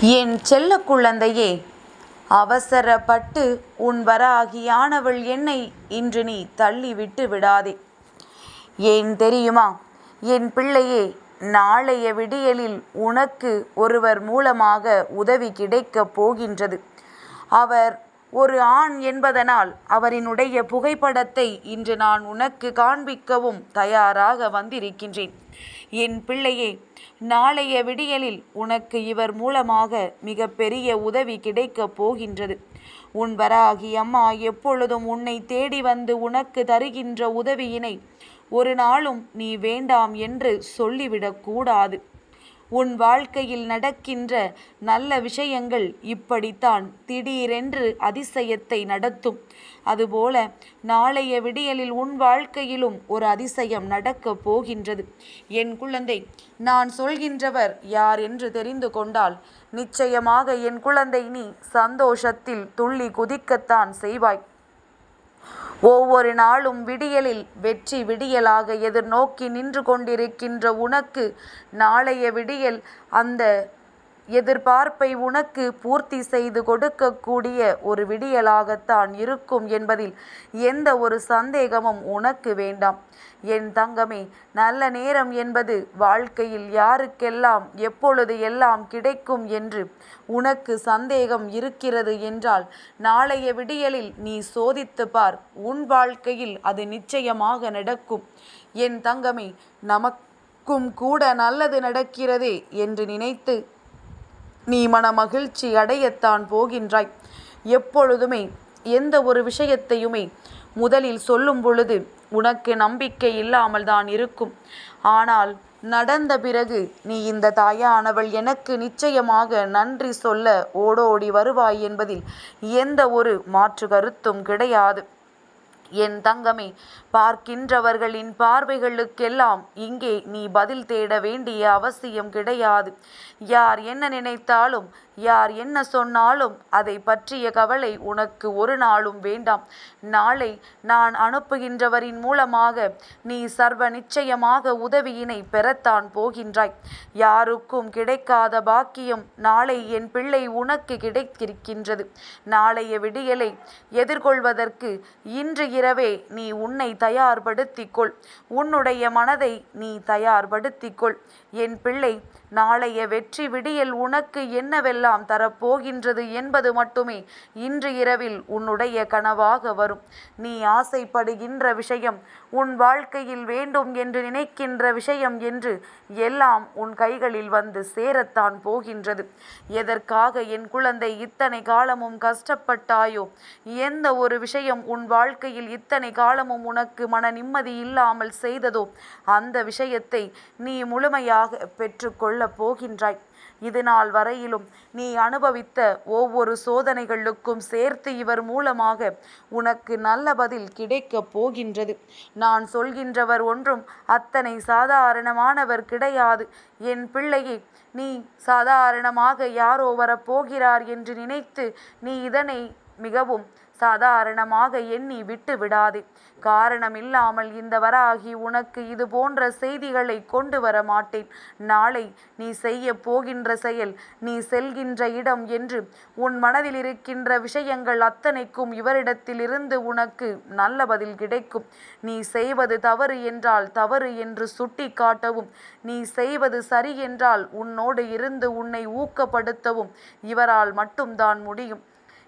என் செல்ல குழந்தையே அவசரப்பட்டு உன் வராகியானவள் என்னை இன்று நீ தள்ளி விட்டு விடாதே. ஏன் தெரியுமா? என் பிள்ளையே நாளைய விடியலில் உனக்கு ஒருவர் மூலமாக உதவி கிடைக்கப் போகின்றது. அவர் ஒரு ஆண் என்பதனால் அவரினுடைய புகைப்படத்தை இன்று நான் உனக்கு காண்பிக்கவும் தயாராக வந்திருக்கின்றேன். என் பிள்ளையே நாளைய விடியலில் உனக்கு இவர் மூலமாக மிக பெரிய உதவி கிடைக்கப் போகின்றது. உன் வராகி அம்மா எப்பொழுதும் உன்னை தேடி வந்து உனக்கு தருகின்ற உதவியினை ஒரு நாளும் நீ வேண்டாம் என்று சொல்லிவிடக்கூடாது உன் வாழ்க்கையில் நடக்கின்ற நல்ல விஷயங்கள் இப்படித்தான் திடீரென்று அதிசயத்தை நடத்தும். அதுபோல நாளைய விடியலில் உன் வாழ்க்கையிலும் ஒரு அதிசயம் நடக்கப் போகின்றது. என் குழந்தை நான் சொல்கின்றவர் யார் என்று தெரிந்து கொண்டால் நிச்சயமாக என் குழந்தை நீ சந்தோஷத்தில் துள்ளி குதிக்கத்தான் செய்வாய். ஒவ்வொரு நாளும் விடியலில் வெற்றி விடியலாக எதிர்நோக்கி நின்று கொண்டிருக்கின்ற உனக்கு நாளைய விடியல் அந்த எதிர்பார்ப்பை உனக்கு பூர்த்தி செய்து கொடுக்கக்கூடிய ஒரு விடியலாகத்தான் இருக்கும் என்பதில் எந்த ஒரு சந்தேகமும் உனக்கு வேண்டாம். என் தங்கமே நல்ல நேரம் என்பது வாழ்க்கையில் யாருக்கெல்லாம் எப்பொழுது எல்லாம் கிடைக்கும் என்று உனக்கு சந்தேகம் இருக்கிறது என்றால் நாளைய விடியலில் நீ சோதித்து பார் உன் வாழ்க்கையில் அது நிச்சயமாக நடக்கும். என் தங்கமே நமக்கும் கூட நல்லது நடக்கிறதே என்று நினைத்து நீ மன மகிழ்ச்சி அடையத்தான் போகின்றாய். எப்பொழுதுமே எந்த ஒரு விஷயத்தையுமே முதலில் சொல்லும் பொழுது உனக்கு நம்பிக்கை இல்லாமல் தான் இருக்கும். ஆனால் நடந்த பிறகு நீ இந்த தாயானவள் எனக்கு நிச்சயமாக நன்றி சொல்ல ஓடோடி வருவாய் என்பதில் எந்த ஒரு மாற்று கருத்தும் கிடையாது. என் தங்கமே பார்க்கின்றவர்களின் பார்வைகளுக்கெல்லாம் இங்கே நீ பதில் தேட வேண்டிய அவசியம் கிடையாது. யார் என்ன நினைத்தாலும் யார் என்ன சொன்னாலும் அதை பற்றிய கவலை உனக்கு ஒரு நாளும் வேண்டாம். நாளை நான் அனுப்புகின்றவரின் மூலமாக நீ சர்வ நிச்சயமாக உதவியினை பெறத்தான் போகின்றாய். யாருக்கும் கிடைக்காத பாக்கியம் நாளை என் பிள்ளை உனக்கு கிடைத்திருக்கின்றது. நாளைய விடியலை எதிர்கொள்வதற்கு இன்று இரவே நீ உன்னை தயார்படுத்திக்கொள் உன்னுடைய மனதை நீ தயார்படுத்திக்கொள் என் பிள்ளை நாளைய வெற்றி விடியல் உனக்கு என்னவெல்லாம் தரப்போகின்றது என்பது மட்டுமே இன்று இரவில் உன்னுடைய கனவாக வரும். நீ ஆசைப்படுகின்ற விஷயம் உன் வாழ்க்கையில் வேண்டும் என்று நினைக்கின்ற விஷயம் என்று எல்லாம் உன் கைகளில் வந்து சேரத்தான் போகின்றது. எதற்காக என் குழந்தை இத்தனை காலமும் கஷ்டப்பட்டாயோ? எந்த ஒரு விஷயம் உன் வாழ்க்கையில் இத்தனை காலமும் உனக்கு மன நிம்மதி இல்லாமல் செய்ததோ? அந்த விஷயத்தை நீ முழுமையாக கொள்ளப் போகின்றாய். இது நாள் வரையிலும் நீ அனுபவித்த ஒவ்வொரு சோதனைகளுக்கும் சேர்த்து இவர் மூலமாக உனக்கு நல்ல பதில் கிடைக்கப் போகின்றது. நான் சொல்கின்றவர் ஒன்றும் அத்தனை சாதாரணமானவர் கிடையாது. என் பிள்ளையை நீ சாதாரணமாக யாரோ வரப்போகிறார் என்று நினைத்து நீ இதனை மிகவும் சாதாரணமாக எண்ணி விட்டு விடாதே. காரணம் இல்லாமல் இந்த வராகி உனக்கு இது போன்ற செய்திகளை கொண்டு வர மாட்டேன். நாளை நீ செய்ய போகின்ற செயல் நீ செல்கின்ற இடம் என்று உன் மனதில் இருக்கின்ற விஷயங்கள் அத்தனைக்கும் இவரிடத்திலிருந்து உனக்கு நல்ல பதில் கிடைக்கும். நீ செய்வது தவறு என்றால் தவறு என்று சுட்டி காட்டவும் நீ செய்வது சரி என்றால் உன்னோடு இருந்து உன்னை ஊக்கப்படுத்தவும் இவரால் மட்டும்தான் முடியும்.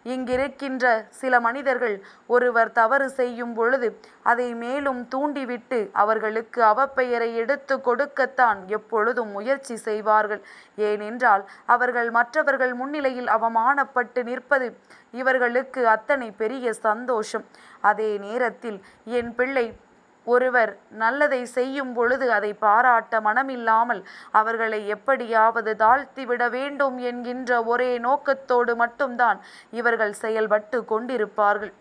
இங்கிருக்கின்ற சில மனிதர்கள் ஒருவர் தவறு செய்யும் பொழுது அதை மேலும் தூண்டிவிட்டு அவர்களுக்கு அவப்பெயரை எடுத்து கொடுக்கத்தான் எப்பொழுதும் முயற்சி செய்வார்கள். ஏனென்றால் அவர்கள் மற்றவர்கள் முன்னிலையில் அவமானப்பட்டு நிற்பது இவர்களுக்கு அத்தனை பெரிய சந்தோஷம். அதே நேரத்தில் என் பிள்ளை ஒருவர் நல்லதை செய்யும் பொழுது அதை பாராட்ட மனமில்லாமல் அவர்களை எப்படியாவது தாழ்த்திவிட வேண்டும் என்கின்ற ஒரே நோக்கத்தோடு மட்டும்தான் இவர்கள் செயல்பட்டு கொண்டிருப்பார்கள்.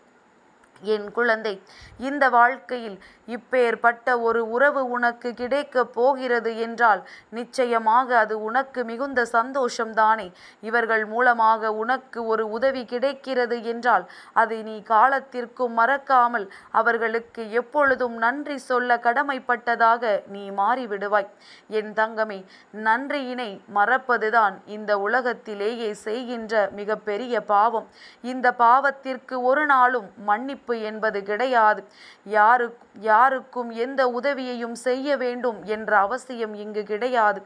என் குழந்தை இந்த வாழ்க்கையில் இப்பேற்பட்ட ஒரு உறவு உனக்கு கிடைக்கப் போகிறது என்றால் நிச்சயமாக அது உனக்கு மிகுந்த சந்தோஷம்தானே. இவர்கள் மூலமாக உனக்கு ஒரு உதவி கிடைக்கிறது என்றால் அதை நீ காலத்திற்கும் மறக்காமல் அவர்களுக்கு எப்பொழுதும் நன்றி சொல்ல கடமைப்பட்டதாக நீ மாறிவிடுவாய். என் தங்கமே நன்றியினை மறப்பதுதான் இந்த உலகத்திலேயே செய்கின்ற மிகப்பெரிய பாவம். இந்த பாவத்திற்கு ஒரு நாளும் மன்னிப்பு என்பது கிடையாது. யாரு யாருக்கும் எந்த உதவியையும் செய்ய வேண்டும் என்ற அவசியம் இங்கு கிடையாது.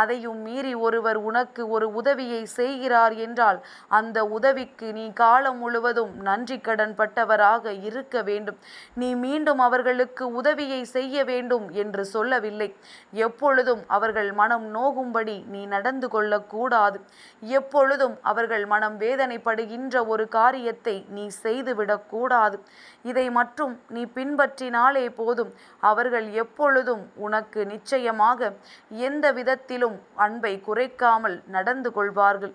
அதையும் மீறி ஒருவர் உனக்கு ஒரு உதவியை செய்கிறார் என்றால் அந்த உதவிக்கு நீ காலம் முழுவதும் நன்றி கடன் பட்டவராக இருக்க வேண்டும். நீ மீண்டும் அவர்களுக்கு உதவியை செய்ய வேண்டும் என்று சொல்லவில்லை. எப்பொழுதும் அவர்கள் மனம் நோகும்படி நீ நடந்து கொள்ளக்கூடாது. எப்பொழுதும் அவர்கள் மனம் வேதனைப்படுகின்ற ஒரு காரியத்தை நீ செய்துவிடக்கூடாது. இதை மற்றும் நீ பின்பற்றினாலே போதும். அவர்கள் எப்பொழுதும் உனக்கு நிச்சயமாக எந்த விதத்திலும் அன்பை குறைக்காமல் நடந்து கொள்வார்கள்.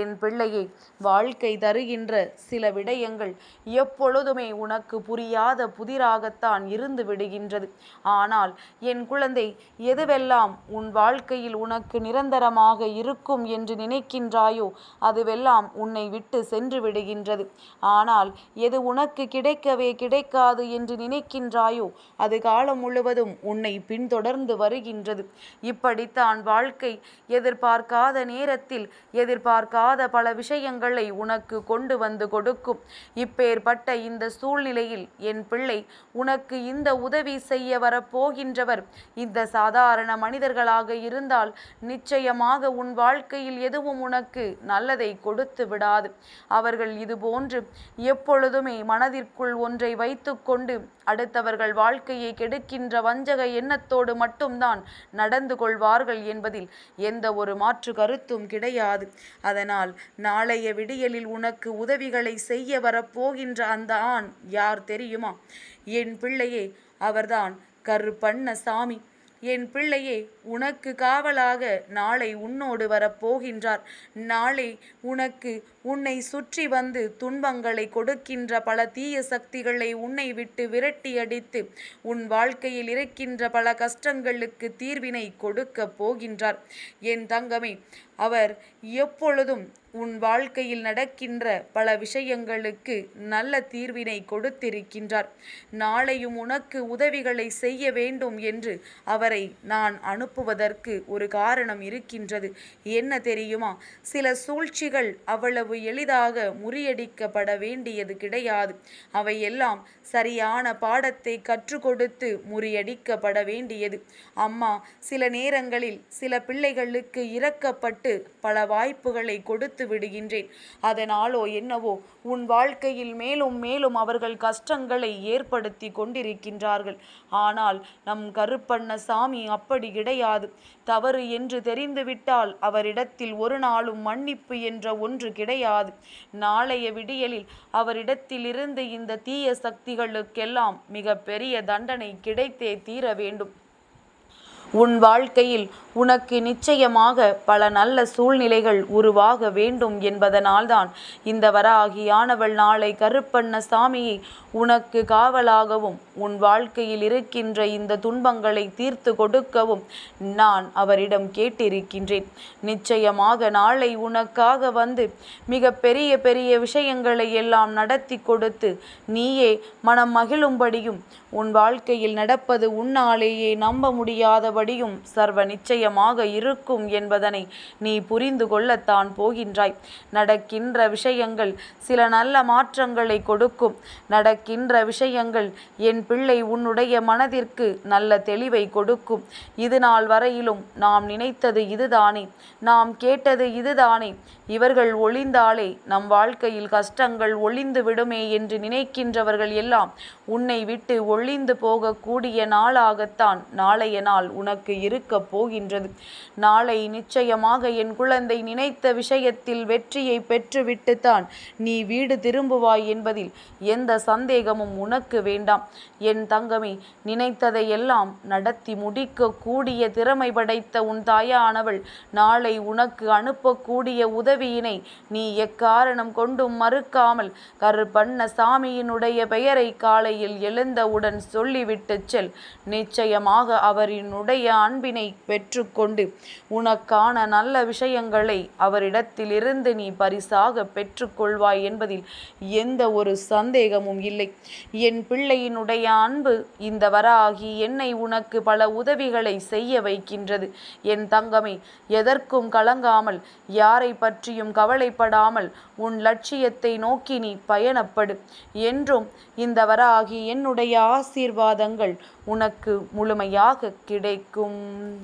என் பிள்ளையை வாழ்க்கை தருகின்ற சில விடயங்கள் எப்பொழுதுமே உனக்கு புரியாத புதிராகத்தான் இருந்து விடுகின்றது. ஆனால் என் குழந்தை எதுவெல்லாம் உன் வாழ்க்கையில் உனக்கு நிரந்தரமாக இருக்கும் என்று நினைக்கின்றாயோ அதுவெல்லாம் உன்னை விட்டு சென்று விடுகின்றது. ஆனால் எது உனக்கு கிடைக்கவே கிடைக்காது என்று நினைக்கின்றாயோ அது காலம் முழுவதும் உன்னை பின்தொடர்ந்து வருகின்றது. இப்படித்தான் வாழ்க்கை எதிர்பார்க்காத நேரத்தில் எதிர்பார்க்காத பல விஷயங்களை உனக்கு கொண்டு வந்து கொடுக்கும். இப்பேற்பட்ட இந்த சூழ்நிலையில் என் பிள்ளை உனக்கு இந்த உதவி செய்ய வரப்போகின்றவர். இந்த சாதாரண மனிதர்களாக இருந்தால் நிச்சயமாக உன் வாழ்க்கையில் எதுவும் உனக்கு நல்லதை கொடுத்து விடாது. அவர்கள் இதுபோன்று எப்பொழுதுமே மனதிற்குள் ஒன்றை வைத்துக்கொண்டு அடுத்தவர்கள் வாழ்க்கையை கெடுக்கின்ற வஞ்சக எண்ணத்தோடு மட்டும்தான் நடந்து கொள்வார்கள் என்பதில் எந்த ஒரு மாற்று கருத்தும் கிடையாது. அதனால் நாளைய விடியலில் உனக்கு உதவிகளை செய்ய வரப்போகின்ற அந்த ஆண் யார் தெரியுமா? என் பிள்ளையே அவர்தான் கருப்பண்ண சாமி என் பிள்ளையே உனக்கு காவலாக நாளை உன்னோடு வரப்போகின்றார். நாளை உனக்கு உன்னை சுற்றி வந்து துன்பங்களை கொடுக்கின்ற பல தீய சக்திகளை உன்னை விட்டு விரட்டி அடித்து உன் வாழ்க்கையில் இருக்கின்ற பல கஷ்டங்களுக்கு தீர்வினை கொடுக்க போகின்றார். என் தங்கமே அவர் எப்பொழுதும் உன் வாழ்க்கையில் நடக்கின்ற பல விஷயங்களுக்கு நல்ல தீர்வினை கொடுத்திருக்கின்றார். நாளையும் உனக்கு உதவிகளை செய்ய வேண்டும் என்று அவரை நான் அனுப்புவதற்கு ஒரு காரணம் இருக்கின்றது. என்ன தெரியுமா? சில சூழ்ச்சிகள் அவ்வளவு எளிதாக முறியடிக்கப்பட வேண்டியது கிடையாது. அவையெல்லாம் சரியான பாடத்தை கற்றுக்கொடுத்து முறியடிக்கப்பட வேண்டியது. அம்மா சில நேரங்களில் சில பிள்ளைகளுக்கு இறக்கப்பட்டு பல வாய்ப்புகளை கொடுத்து விடுகின்றேன். அதனாலோ என்னவோ உன் வாழ்க்கையில் மேலும் மேலும் அவர்கள் கஷ்டங்களை ஏற்படுத்தி கொண்டிருக்கின்றார்கள். ஆனால் நம் கருப்பண்ணசாமி அப்படி கிடையாது. தவறு என்று தெரிந்துவிட்டால் அவரிடத்தில் ஒரு நாளும் மன்னிப்பு என்ற ஒன்று கிடையாது. நாளைய விடியலில் அவரிடத்திலிருந்து இந்த தீய சக்திகளுக்கெல்லாம் மிக பெரிய தண்டனை கிடைத்தே தீர வேண்டும். உன் வாழ்க்கையில் உனக்கு நிச்சயமாக பல நல்ல சூழ்நிலைகள் உருவாக வேண்டும் என்பதனால்தான் இந்த வராகியானவள் நாளை கருப்பண்ண சாமியை உனக்கு காவலாகவும் உன் வாழ்க்கையில் இருக்கின்ற இந்த துன்பங்களை தீர்த்து கொடுக்கவும் நான் அவரிடம் கேட்டிருக்கின்றேன். நிச்சயமாக நாளை உனக்காக வந்து மிக பெரிய பெரிய விஷயங்களை எல்லாம் நடத்தி கொடுத்து நீயே மனம் மகிழும்படியும் உன் வாழ்க்கையில் நடப்பது உன்னாலேயே நம்ப முடியாத மறுபடியும் சர்வ நிச்சயமாக இருக்கும் என்பதனை நீ புரிந்து கொள்ளத்தான் போகின்றாய். நடக்கின்ற விஷயங்கள் சில நல்ல மாற்றங்களை கொடுக்கும். நடக்கின்ற விஷயங்கள் என் பிள்ளை உன்னுடைய மனதிற்கு நல்ல தெளிவை கொடுக்கும். இது நாள் வரையிலும் நாம் நினைத்தது இதுதானே. நாம் கேட்டது இதுதானே. இவர்கள் ஒளிந்தாலே நம் வாழ்க்கையில் கஷ்டங்கள் ஒளிந்து விடுமே என்று நினைக்கின்றவர்கள் எல்லாம் உன்னை விட்டு ஒளிந்து போகக்கூடிய நாளாகத்தான் நாளைய நாள் உன் உனக்கு இருக்கப் போகின்றது. நாளை நிச்சயமாக என் குழந்தை நினைத்த விஷயத்தில் வெற்றியை பெற்றுவிட்டுத்தான் நீ வீடு திரும்புவாய் என்பதில் எந்த சந்தேகமும் உனக்கு வேண்டாம். என் தங்கமே நினைத்ததையெல்லாம் நடத்தி முடிக்க கூடிய திறமை படைத்த உன் தாயானவள் நாளை உனக்கு அனுப்பக்கூடிய உதவியினை நீ எக்காரணம் கொண்டும் மறுக்காமல் கருப்பண்ண சாமியினுடைய பெயரை காலையில் எழுந்தவுடன் சொல்லிவிட்டுச் செல். நிச்சயமாக அவரினுடைய அன்பினை பெற்றுக்கொண்டு உனக்கான நல்ல விஷயங்களை அவரிடத்திலிருந்து நீ பரிசாக பெற்றுக்கொள்வாய் என்பதில் எந்த ஒரு சந்தேகமும் இல்லை. என் பிள்ளையினுடைய அன்பு இந்த வராகி என்னை உனக்கு பல உதவிகளை செய்ய வைக்கின்றது. என் தங்கமே எதற்கும் கலங்காமல் யாரை பற்றியும் கவலைப்படாமல் உன் லட்சியத்தை நோக்கி நீ பயணப்படு. என்றும் இந்த வராகி என்னுடைய ஆசீர்வாதங்கள் உனக்கு முழுமையாக கிடைக்கும். 公。